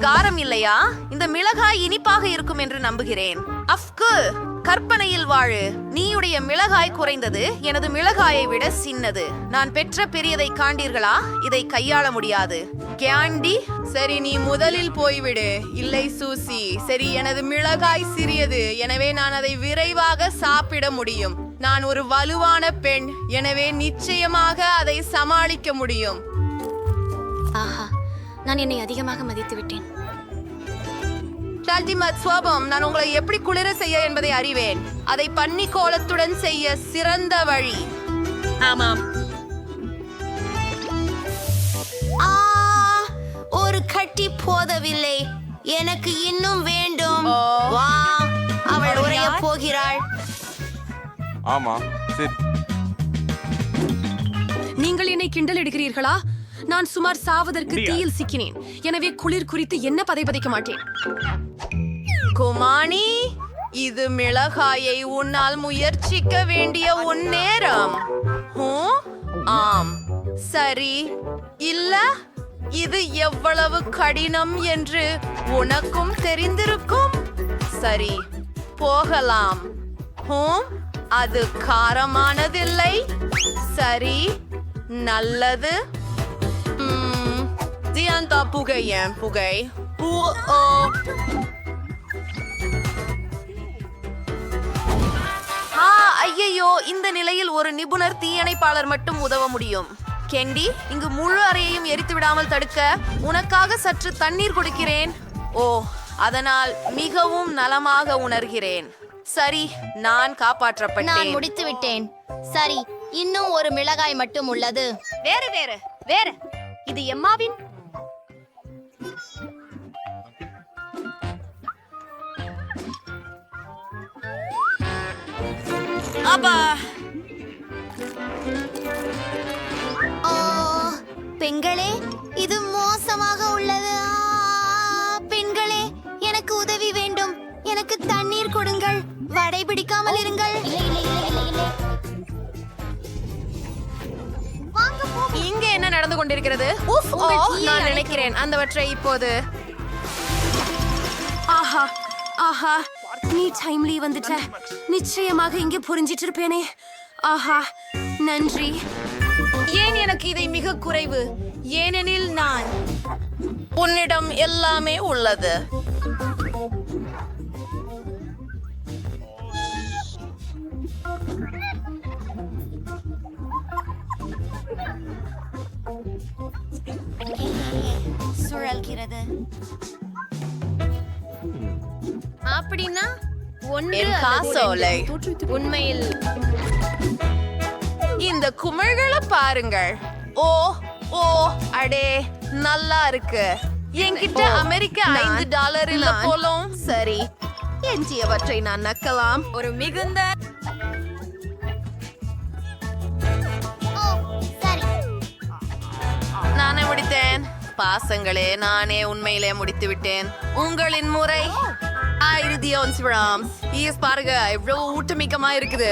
காரம் இல்லையா? இந்த மிளகாய் இனிப்பாக இருக்கும் என்று நம்புகிறேன். அஃப்கு கற்பனையில் வாழு. நீயுடைய மிளகாய் குறைந்தது எனது மிளகாயை விட சின்னது. நான் பெற்ற பெரியதை காண்டீர்களா இதை கையாள முடியாது. கேண்டி சரி நீ முதலில் போய்விடு. இல்லை சூசி. சரி எனது மிளகாய் சிறியது. எனவே நான் அதை விரைவாக சாப்பிட முடியும். நான் ஒரு வலுவான பெண். எனவே நிச்சயமாக அதை சமாளிக்க முடியும். ஆஹா. நான் என்னை அதிகமாக மதித்து விட்டேன் அல்டிமேட் சுவாபம் நான் உங்களை எப்படி குளிர செய்ய என்பதை அறிவேன். அதை பன்னி கோலத்துடன் செய்ய சிறந்த வழி. ஆமாம். ஆ ஒரு கட்டி போதவில்லை. எனக்கு இன்னும் வேண்டும். வா அவள் உரைய போகிறாள். ஆமா நீங்கள் என்னை கிண்டல் எடுக்கிறீர்களா நான் சுமார் சாவதற்கு தீயில் சிக்கினேன். எனவே குளிர் குறித்து என்ன பதைபதைக்க மாட்டேன்? குமானி இது மிளகாயை உன்னால் முயற்சிக்க வேண்டிய உன் நேரம்? ஆம். சரி. இல்ல இது எவ்வளவு கடினம் என்று உனக்கும் தெரிந்திருக்கும். சரி போகலாம். ஹூம் அது காரமானதில்லை. சரி நல்லது. தியாந்தா புகை ஏன் புகை ஊ, ஓ ஆ ஐயையோ இந்த நிலையில் ஒரு நிபுணர் தீயணைப்பாளர் மட்டும் உதவ முடியும். கெண்டி இங்கு முழு அறையையும் எரித்து விடாமல் தடுக்க உனக்காக சற்று தண்ணீர் கொடுக்கிறேன். ஓ அதனால் மிகவும் நலமாக உணர்கிறேன். சரி நான் நான் காப்பாற்றப்பட்டேன் முடித்து விட்டேன். சரி இன்னும் ஒரு மிளகாய் மட்டும் உள்ளது. வேறு வேறு வேறு. இது எம்மாவின்? அப்பா. ஓ பெண்களே இது மோசமாக உள்ளது. பெண்களே எனக்கு உதவி வேண்டும். எனக்கு தண்ணீர் கொடுங்கள். வடை பிடிக்காமல் இருங்கள். இங்க என்ன நடந்து கொண்டிருக்கிறது? நான். நினைக்கிறேன். அந்தவற்றை இப்போது. ஆஹா ஆஹா. நீ டைம்லி வந்துட்ட. நிச்சயமாக இங்கே புரிஞ்சிட்டு இருப்பேனே ஆஹா நன்றி. ஏன் எனக்கு இதை மிக குறைவு? ஏனெனில் நான் உன்னிடம் எல்லாமே உள்ளது. சுழல்கிறது. அப்படின்னா ஒன்று காசோலை. உண்மையில் இந்த குமிழ்களை பாருங்கள். ஓ ஓ அடே நல்லா இருக்கு. என்கிட்ட அமெரிக்க ஐந்து டாலர் இல்ல போலும். சரி. எஞ்சியவற்றை நான் நக்கலாம். ஒரு மிகுந்த ஓ சரி. நானே முடித்தேன். பாசங்களே நானே உண்மையிலே முடித்து விட்டேன் உங்களின் முறை. ஆ, இறுதி ஒன்சிராம்ஸ் ஈஸ் பாருங்க எவ்வளவு ஊட்டமிக்கமா இருக்குது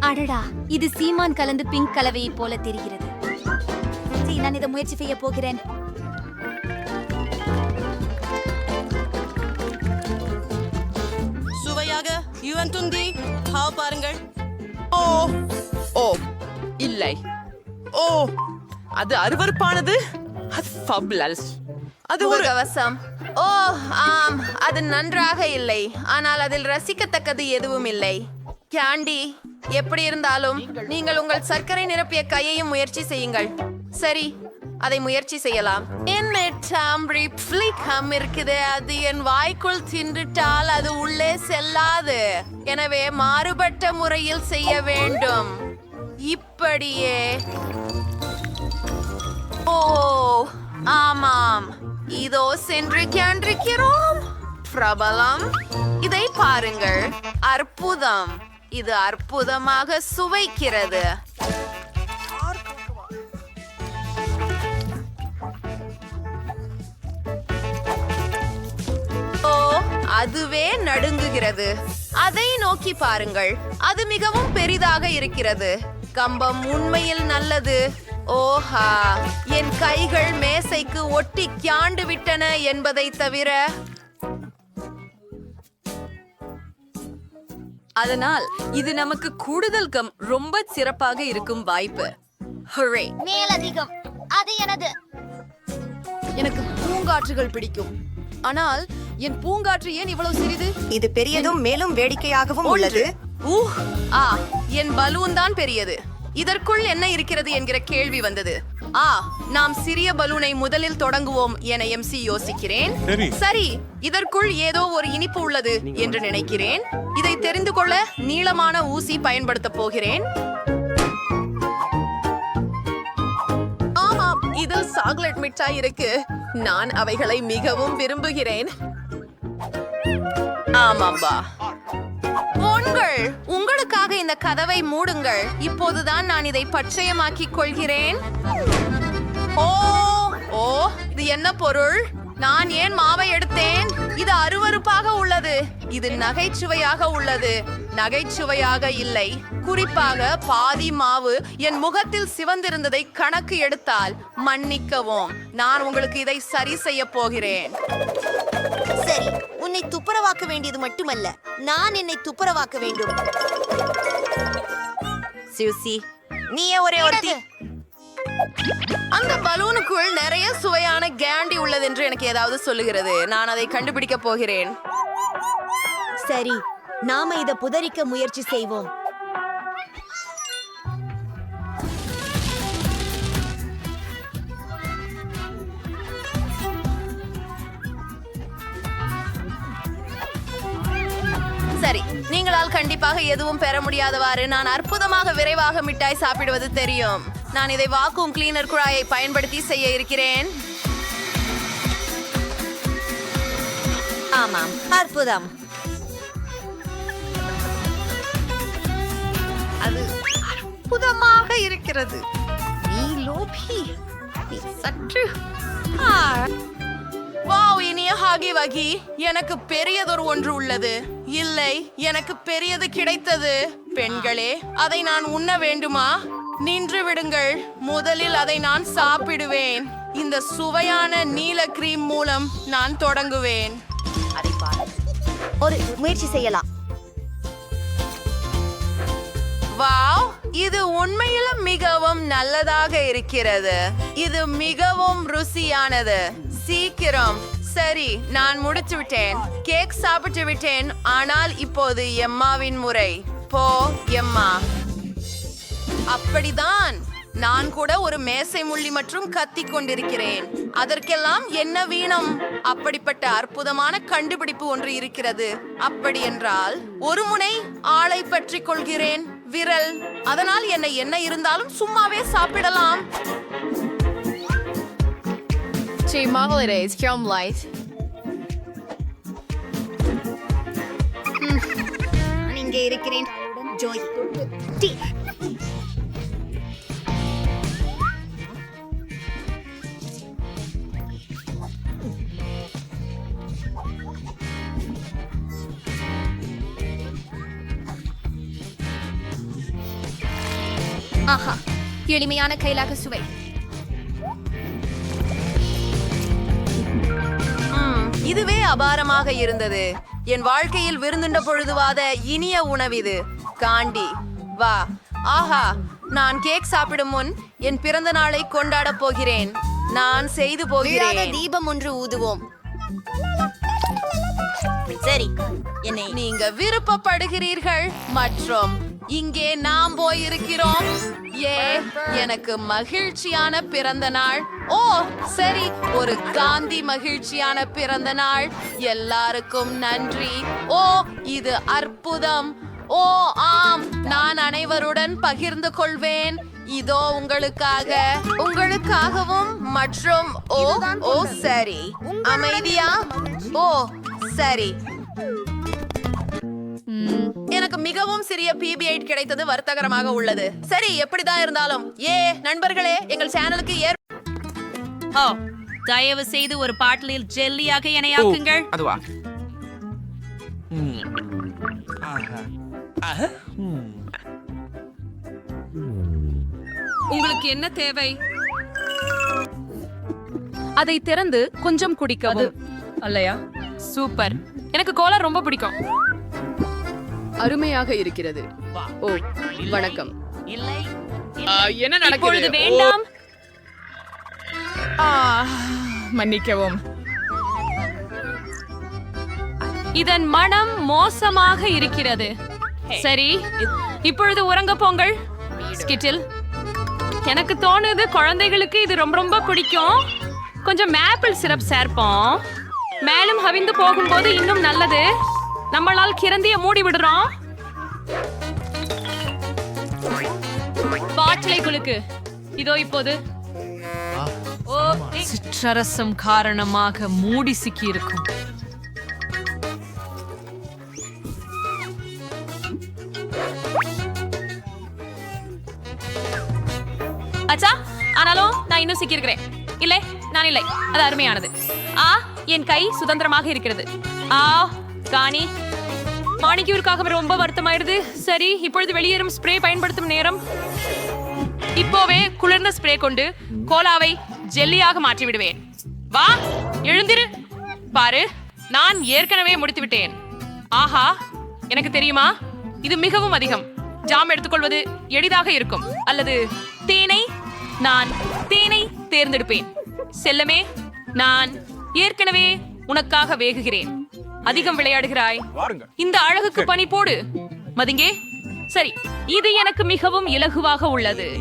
அடடா இது சீமான் கலந்து பிங்க் கலவையை போல தெரிகிறது. சரி நான் இதை முயற்சி செய்ய போகிறேன். சுவையாக யுவன் துந்தி ஹாவ் பாருங்கள். ஓ ஓ இல்லை. ஓ அது அருவருப்பானது? அது ஃபபுலஸ் அது ஒரு கவசம். ஓ ஆம். அது நன்றாக இல்லை. ஆனால் அதில் ரசிக்கத்தக்கது எதுவும் இல்லை. கேண்டி எப்படி இருந்தாலும் நீங்கள் உங்கள் சர்க்கரை நிரப்பிய கையையும் முயற்சி செய்யுங்கள். சரி அதை முயற்சி செய்யலாம். என்ன டாம்ரி ஃபிளிகம் இருக்குது. அது என் வாய்க்குள் தின்றுட்டால் அது உள்ளே செல்லாது. எனவே மாறுபட்ட முறையில் செய்ய வேண்டும். இப்படியே. ஓ ஆமாம். இதோ சென்று கேண்டிருக்கிறோம் பிரபலம். இதை பாருங்கள். அற்புதம். இது அற்புதமாக சுவைக்கிறது. ஓ அதுவே நடுங்குகிறது. அதை நோக்கி பாருங்கள். அது மிகவும் பெரிதாக இருக்கிறது. கம்பம் உண்மையில் நல்லது. ஓஹா என் கைகள் மேச மேசைக்கு ஒட்டி கியாண்டு விட்டன என்பதை தவிர அதனால் இது நமக்கு கூடுதல் கம் ரொம்ப சிறப்பாக இருக்கும் வாய்ப்பு. ஹுரே. மேலதிகம். அது எனது. எனக்கு பூங்காற்றுகள் பிடிக்கும். ஆனால் என் பூங்காற்று ஏன் இவ்வளவு சிறிது? இது பெரியதும் மேலும் வேடிக்கையாகவும் உள்ளது. ஊஹ் ஆ என் பலூன் தான் பெரியது. இதற்குள் என்ன இருக்கிறது என்கிற கேள்வி வந்தது. ஆ நாம் சிறிய பலூனை முதலில் தொடங்குவோம் என எம்சி யோசிக்கிறேன். சரி. சரி இதற்குள் ஏதோ ஒரு இனிப்பு உள்ளது என்று நினைக்கிறேன். இதை தெரிந்து கொள்ள நீளமான ஊசி பயன்படுத்த போகிறேன். ஆமாம் இதில் சாக்லேட் மிட்டாய் இருக்கு. நான் அவைகளை மிகவும் விரும்புகிறேன். ஆமாம்பா. பொண்கள் உங்களுக்காக இந்த கதவை மூடுங்கள். இப்போதுதான் நான் இதை பச்சையமாக்கிக் கொள்கிறேன். ஓ ஓ இது என்ன பொருள்? நான் ஏன் மாவை எடுத்தேன்? இது அருவருப்பாக உள்ளது. இது நகைச்சுவையாக உள்ளது. நகைச்சுவையாக இல்லை. குறிப்பாக பாதி மாவு என் முகத்தில் சிவந்திருந்ததை கணக்கு எடுத்தால் மன்னிக்கவும். நான் உங்களுக்கு இதை சரி செய்ய போகிறேன். சரி உன்னை துப்புரவாக்க வேண்டியது மட்டுமல்ல. நான் என்னை துப்புரவாக்க வேண்டும். சியூசி நீயே ஒரே ஒருத்தி. அந்த பலூனுக்குள் நிறைய சுவையான கேண்டி உள்ளது என்று எனக்கு ஏதாவது சொல்லுகிறது. நான் அதை கண்டுபிடிக்க போகிறேன். சரி நாம இத புதரிக்க முயற்சி செய்வோம். உங்களால் கண்டிப்பாக எதுவும் பெற முடியாதவாறு நான் அற்புதமாக விரைவாக மிட்டாய் சாப்பிடுவது தெரியும். நான் இதை வாக்கும் கிளீனர் குழாயை பயன்படுத்தி செய்ய இருக்கிறேன். ஆமாம் அற்புதம். அது அற்புதமாக இருக்கிறது. நீ லோபி நீ சற்று வாவ் இனிய ஹாகி வகி எனக்கு பெரியதொரு ஒன்று உள்ளது. இல்லை எனக்கு பெரியது கிடைத்தது. பெண்களே அதை நான் உண்ண வேண்டுமா? நின்று விடுங்கள். முதலில் அதை நான் சாப்பிடுவேன். இந்த சுவையான நீல கிரீம் மூலம் நான் தொடங்குவேன். ஒரு முயற்சி செய்யலாம். வாவ்! இது உண்மையிலும் மிகவும் நல்லதாக இருக்கிறது. இது மிகவும் ருசியானது. சீக்கிரம். சரி நான் முடித்து விட்டேன். கேக் சாப்பிட்டு விட்டேன். ஆனால் இப்போது எம்மாவின் முறை. போ எம்மா. அப்படிதான். நான் கூட ஒரு மேசை முள்ளி மற்றும் கத்தி கொண்டிருக்கிறேன். அதற்கெல்லாம் என்ன வீணம்? அப்படிப்பட்ட அற்புதமான கண்டுபிடிப்பு ஒன்று இருக்கிறது. அப்படி என்றால் ஒரு முனை ஆளை பற்றிக் கொள்கிறேன். விரல். அதனால் என்னை என்ன இருந்தாலும் சும்மாவே சாப்பிடலாம். Či Marlidays, John Light. நான் இங்கே இருக்கிறேன் ஜோய் டீ ஆஹா எளிமையான கைலாக சுவை. அபாரமாக இருந்தது. என் வாழ்க்கையில் விருந்துண்ட பொழுதுவாத இனிய உணவிது காண்டி வா. ஆஹா நான் கேக் சாப்பிடும் முன் என் பிறந்த நாளை கொண்டாடப் போகிறேன். நான் செய்து போகிறேன். தீபம் ஒன்று ஊதுவோம். சரி என்னை நீங்க விருப்பப்படுகிறீர்கள் மற்றும் இங்கே நாம் போயிருக்கிறோம். ஏ எனக்கு மகிழ்ச்சியான பிறந்த நாள். ஓ சரி ஒரு காந்தி மகிழ்ச்சியான பிறந்த நாள். எல்லாருக்கும் நன்றி. ஓ இது அற்புதம். ஓ ஆம் நான் அனைவருடன் பகிர்ந்து கொள்வேன். இதோ உங்களுக்காக. உங்களுக்காகவும் மற்றும் ஓ ஓ சரி. அமைதியா? ஓ சரி. எனக்கு மிகவும் சிறிய பிபி எயிட் கிடைத்தது வருத்தகரமாக உள்ளது. சரி எப்படிதான் இருந்தாலும். ஏ நண்பர்களே எங்கள் சேனலுக்கு ஏற் ஓ தயவு செய்து ஒரு பாட்டிலில் ஜெல்லியாக இணையாக்குங்கள் அதுவா? உங்களுக்கு என்ன தேவை? அதை திறந்து கொஞ்சம் குடிக்கவும். அல்லையா? சூப்பர். எனக்கு கோலா ரொம்ப பிடிக்கும். அருமையாக இருக்கிறது. ஓ வணக்கம். என்ன நடக்குது? வேண்டாம். மன்னிக்கவும். இதன் மனம் மோசமாக இருக்கிறது. சரி இப்பொழுது உறங்க போங்கள். ஸ்கிட்டில். எனக்கு தோணுது குழந்தைகளுக்கு இது ரொம்ப ரொம்ப பிடிக்கும். கொஞ்சம் மேப்பிள் சிரப் சேர்ப்போம். மேலும் ஹவிந்து போகும்போது இன்னும் நல்லது. நம்மளால் கிறந்திய மூடி விடுறோம் பாட்டிலை குலுக்கு. இதோ இப்போது. ஓ சிற்றரசம் காரணமாக மூடி சிக்கி இருக்கும் அச்சா ஆனாலும் நான் இன்னும் சிக்கியிருக்கிறேன். இல்லை நான் இல்லை. அது அருமையானது. ஆ என் கை சுதந்திரமாக இருக்கிறது. ஆ காணி. மாணிக்கியூருக்காக ரொம்ப வருத்தமாயிருது சரி இப்பொழுது வெளியேறும் ஸ்ப்ரே பயன்படுத்தும் நேரம். இப்போவே குளிர்ந்த ஸ்ப்ரே கொண்டு கோலாவை ஜெல்லியாக மாற்றி விடுவேன் வா எழுந்திரு. பாரு நான் ஏற்கனவே முடித்து விட்டேன் ஆஹா எனக்கு தெரியுமா? இது மிகவும் அதிகம். ஜாம் எடுத்துக்கொள்வது எளிதாக இருக்கும். அல்லது தேனை நான் தேனை தேர்ந்தெடுப்பேன். செல்லமே நான் ஏற்கனவே உனக்காக வேகுகிறேன். அதிகம் விளையாடுகிறாய். இந்த அழகுக்கு பனி போடு. மதிங்கே சரி இது எனக்கு மிகவும் இலகுவாக உள்ளது.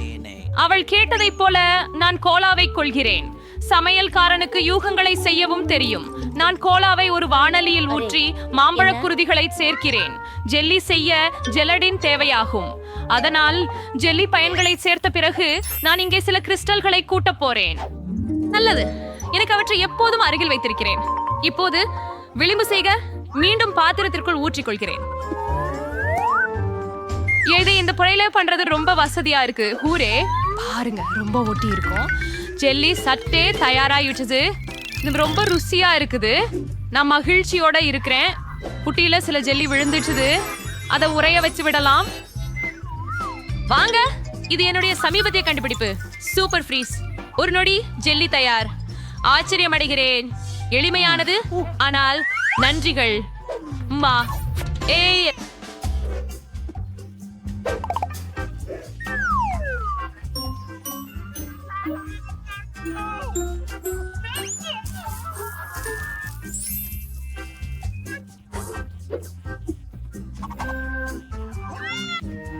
அவள் கேட்டதைப் போல நான் கோலாவை கொள்கிறேன். சமையல்காரனுக்கு யூகங்களை செய்யவும் தெரியும். நான் கோலாவை ஒரு வாணலியில் ஊற்றி மாம்பழக் குருதிகளை சேர்க்கிறேன். ஜெல்லி செய்ய ஜெலடின் தேவையாகும். அதனால் ஜெல்லி பயன்களை சேர்த்த பிறகு நான் இங்கே சில கிறிஸ்டல்களை கூட்டப் போறேன். நல்லது. எனக்கு அவற்றை எப்போதும் அருகில் வைத்திருக்கிறேன். இப்போது விளிம்பு செய்க. மீண்டும் பாத்திரத்திற்குள் ஊற்றிக்கொள்கிறேன். இது இந்த புழையில பண்றது ரொம்ப வசதியா இருக்கு. ஊரே பாருங்க ரொம்ப ஒட்டி இருக்கும். ஜெல்லி சட்டே தயாராயிடுச்சு. இது ரொம்ப ருசியா இருக்குது. நான் மகிழ்ச்சியோட இருக்கிறேன். புட்டியில சில ஜெல்லி விழுந்துச்சுது அதை உரைய வச்சு விடலாம். வாங்க இது என்னுடைய சமீபத்திய கண்டுபிடிப்பு. Super freeze. ஒரு நொடி ஜெல்லி தயார். ஆச்சரியம் அடைகிறேன் எளிமையானது. ஆனால் நன்றிகள். மா ஏய்.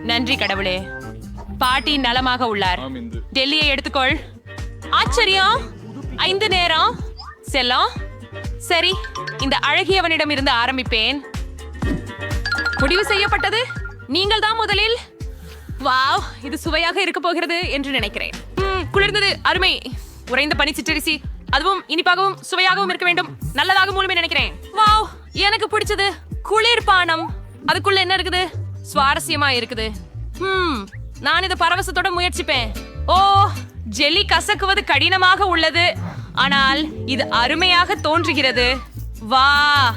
நன்றி கடவுளே. பாட்டி நலமாக உள்ளார். டெல்லியை எடுத்துக்கொள். ஆச்சரியம். ஐந்து நேரம். செல்லம். சரி இந்த அழகியவனிடம் இருந்து ஆரம்பிப்பேன். முடிவு செய்யப்பட்டது. நீங்கள் தான் முதலில். வாவ் இது சுவையாக இருக்க போகிறது என்று நினைக்கிறேன். ம், குளிர்ந்தது அருமை. உறைந்த பனி சிற்றரிசி அதுவும் இனிப்பாகவும் சுவையாகவும் இருக்க வேண்டும். நல்லதாக மூலமே நினைக்கிறேன். வாவ் எனக்கு பிடிச்சது குளிர்பானம் அதுக்குள்ள என்ன இருக்குது? சுவாரஸ்யமா இருக்குது. ம் நான் இதை பரவசத்தோட முயற்சிப்பேன். ஓ ஜெல்லி கசக்குவது கடினமாக உள்ளது. ஆனால் இது அருமையாக தோன்றுகிறது. வா.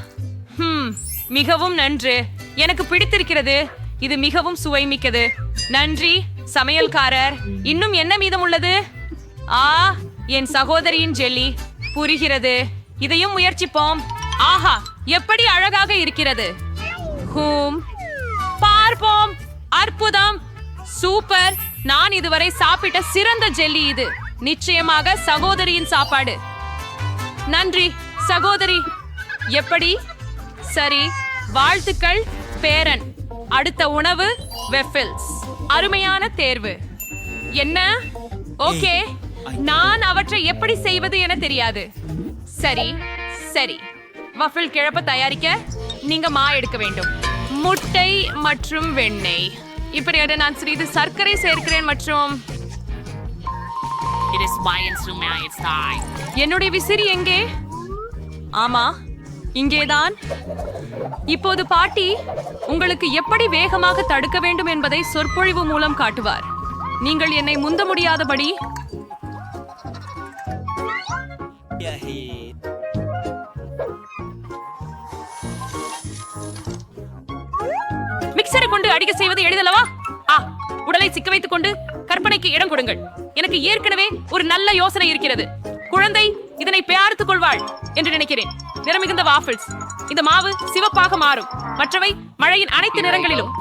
ஹம் மிகவும் நன்று. எனக்கு பிடித்திருக்கிறது. இது மிகவும் சுவைமிக்கது. நன்றி சமையல்காரர். இன்னும் என்ன மீதம் உள்ளது ஆ என் சகோதரியின் ஜெல்லி. புரிகிறது. இதையும் முயற்சிப்போம். ஆஹா எப்படி அழகாக இருக்கிறது. ஹூம். பார்ப்போம். அற்புதம். சூப்பர். நான் இதுவரை சாப்பிட்ட சிறந்த ஜெல்லி இது. நிச்சயமாக சகோதரியின் சாப்பாடு. நன்றி சகோதரி. எப்படி? சரி வாழ்த்துக்கள் பேரன். அடுத்த உணவு வெஃபில்ஸ். அருமையான தேர்வு. என்ன? ஓகே. நான் அவற்றை எப்படி செய்வது என தெரியாது. சரி சரி. வஃபில் கிழப்ப தயாரிக்க நீங்க மா எடுக்க வேண்டும். முட்டை மற்றும் வெண்ணெய். இப்படியோட நான் சிறிது சர்க்கரை சேர்க்கிறேன் மற்றும் என்னுடைய விசிறி எங்கே? ஆமா இங்கேதான். இப்போது பாட்டி உங்களுக்கு எப்படி வேகமாக தடுக்க வேண்டும் என்பதை சொற்பொழிவு மூலம் காட்டுவார். நீங்கள் என்னை முந்த முடியாதபடி. மிக்சரை கொண்டு அடிக்க செய்வது எளிதல்லவா? ஆ உடலை சிக்க வைத்துக் கொண்டு கற்பனைக்கு இடம் கொடுங்கள். எனக்கு ஏற்கனவே ஒரு நல்ல யோசனை இருக்கிறது. குழந்தை இதனை ஏற்றுக்கொள்வாள் என்று நினைக்கிறேன். நிறமிகுந்த வாஃபிள்ஸ் இந்த மாவு சிவப்பாக மாறும். மற்றவை மழையின் அனைத்து நிறங்களிலும்.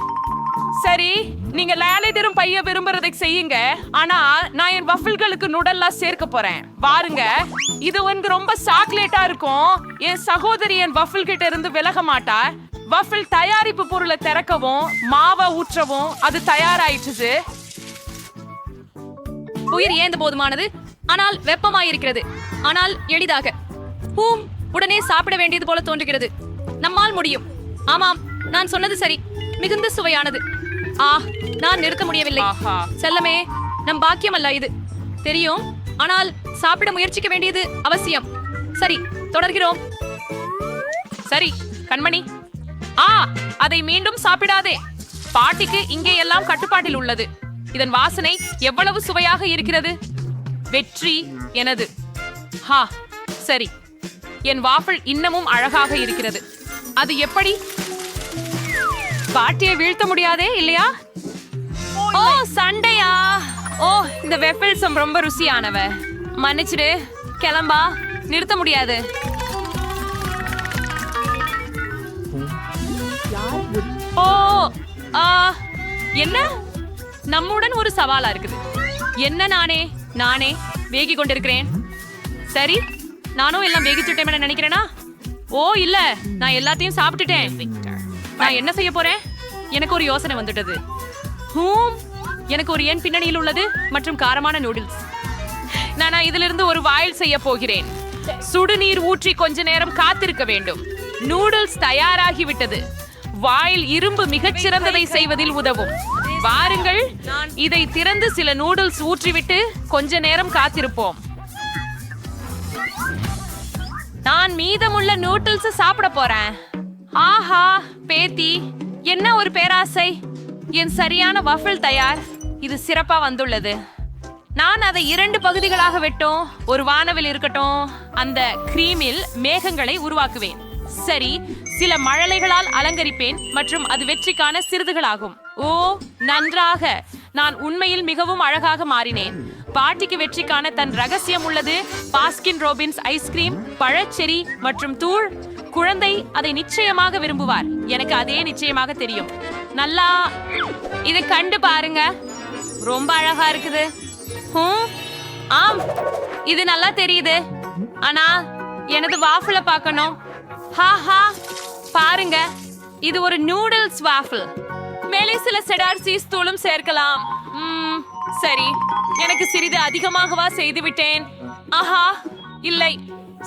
சரி நீங்க லேலைடரும் பைய விரும்புறதை செய்யுங்க. ஆனா நான் என் வஃபில்களுக்கு நுடல்லாம் சேர்க்க போறேன். பாருங்க இது வந்து ரொம்ப சாக்லேட்டா இருக்கும். என் சகோதரி என் வஃபிள் கிட்ட இருந்து விலக மாட்டா. வஃபில் தயாரிப்பு பொருளை திறக்கவும் மாவை ஊற்றவும் அது தயாராயிடுச்சு உயிர் ஏந்த போதுமானது. ஆனால் வெப்பமாயிருக்கிறது. ஆனால் எளிதாக. ஹூம் உடனே சாப்பிட வேண்டியது போல தோன்றுகிறது. நம்மால் முடியும். ஆமாம் நான் சொன்னது சரி. மிகுந்த சுவையானது. ஆ நான் நிறுத்த முடியவில்லை. செல்லமே நம் பாக்கியம் அல்ல இது. தெரியும் ஆனால் சாப்பிட முயற்சிக்க வேண்டியது அவசியம். சரி தொடர்கிறோம். சரி கண்மணி. ஆ அதை மீண்டும் சாப்பிடாதே. பாட்டிக்கு இங்கே எல்லாம் கட்டுப்பாட்டில் உள்ளது. இதன் வாசனை எவ்வளவு சுவையாக இருக்கிறது? வெற்றி எனது. ஹா சரி. என் வாஃபிள் இன்னமும் அழகாக இருக்கிறது. அது எப்படி? பாட்டியை வீழ்த்த முடியாதே இல்லையா? ஓ சண்டையா? ஓ இந்த வெஃபிள்ஸும் ரொம்ப ருசியானவ. மன்னிச்சிடு கிளம்பா. நிறுத்த முடியாது. ஓ ஆ என்ன? நம்முடன் ஒரு சவாலா இருக்குது. என்ன நானே? நானே வேகி கொண்டிருக்கிறேன். சரி நானும் எல்லாம் வேகிச்சுட்டேன் நினைக்கிறேனா? ஓ இல்ல. நான் எல்லாத்தையும் சாப்பிட்டுட்டேன். நான் என்ன செய்ய போறேன்? எனக்கு ஒரு யோசனை வந்துட்டது. ஹூம் எனக்கு ஒரு எண் பின்னணியில் உள்ளது மற்றும் காரமான நூடுல்ஸ். நான் இதிலிருந்து ஒரு வாயில் செய்ய போகிறேன். சுடுநீர் ஊற்றி கொஞ்ச நேரம் காத்திருக்க வேண்டும். நூடுல்ஸ் தயாராகி விட்டது வாயில் இரும்பு மிகச்சிறந்ததை செய்வதில் உதவும். வாருங்கள். இதை திறந்து சில நூடுல்ஸ் ஊற்றிவிட்டு கொஞ்ச நேரம் காத்திருப்போம். நான் மீதமுள்ள நூடுல்ஸ் சாப்பிட போறேன். ஆஹா பேத்தி என்ன ஒரு பேராசை? என் சரியான வஃபிள் தயார். இது சிறப்பா வந்துள்ளது. நான் அதை இரண்டு பகுதிகளாக வெட்டும். ஒரு வானவில் இருக்கட்டும் அந்த கிரீமில் மேகங்களை உருவாக்குவேன். சரி சில மழலைகளால் அலங்கரிப்பேன் மற்றும் அது வெற்றிக்கான சிறிதுகளாகும். ஓ நன்றாக. நான் உண்மையில் மிகவும் அழகாக மாறினேன். பாட்டிக்கு வெற்றிக்கான தன் ரகசியம் உள்ளது. பாஸ்கின் ரோபின்ஸ் ஐஸ்கிரீம் பழச்செரி மற்றும் தூள். குழந்தை அதை நிச்சயமாக விரும்புவார். எனக்கு அதே நிச்சயமாக தெரியும். நல்லா இதை கண்டு பாருங்க. ரொம்ப அழகா இருக்குது. ஆம் இது நல்லா தெரியுது. ஆனா எனது வாஃபுல பார்க்கணும். ஹாஹா பாருங்க இது ஒரு நூடுல்ஸ் வாஃபிள் மேலே சில செடார் சீஸ் தூளும் சேர்க்கலாம். சரி. எனக்கு சிறிது அதிகமாகவா செய்து விட்டேன். ஆஹா இல்லை.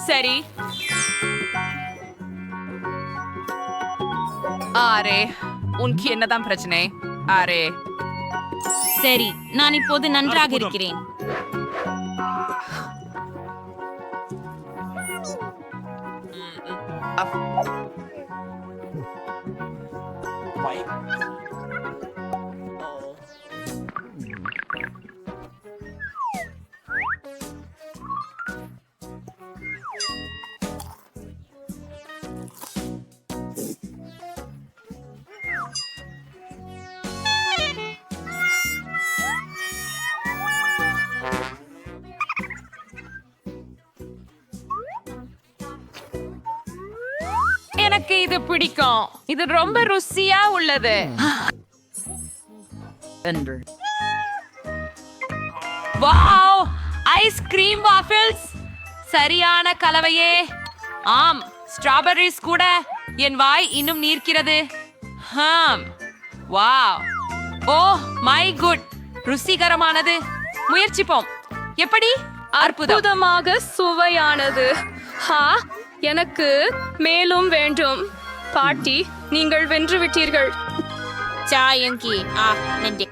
சரி. ஆரே உனக்கு என்னதான் பிரச்சனை? ஆரே. சரி நான் இப்போது நன்றாக இருக்கிறேன். Af- எனக்கு இது பிடிக்கும். இது ரொம்ப ருசியா உள்ளது. வாவ்! Ice cream waffles! சரியான கலவையே. ஆம் ஸ்ட்ராபெர்ரிஸ் கூட என் வாய் இன்னும் நீர்க்கிறது. ஹாம் வாவ்! Oh my god! ருசிகரமானது. முயற்சிப்போம். எப்படி? அற்புதமாக சுவையானது. ஹா எனக்கு மேலும் வேண்டும். பாட்டி நீங்கள் வென்று விட்டீர்கள். சாயங்கி ஆ நன்றி.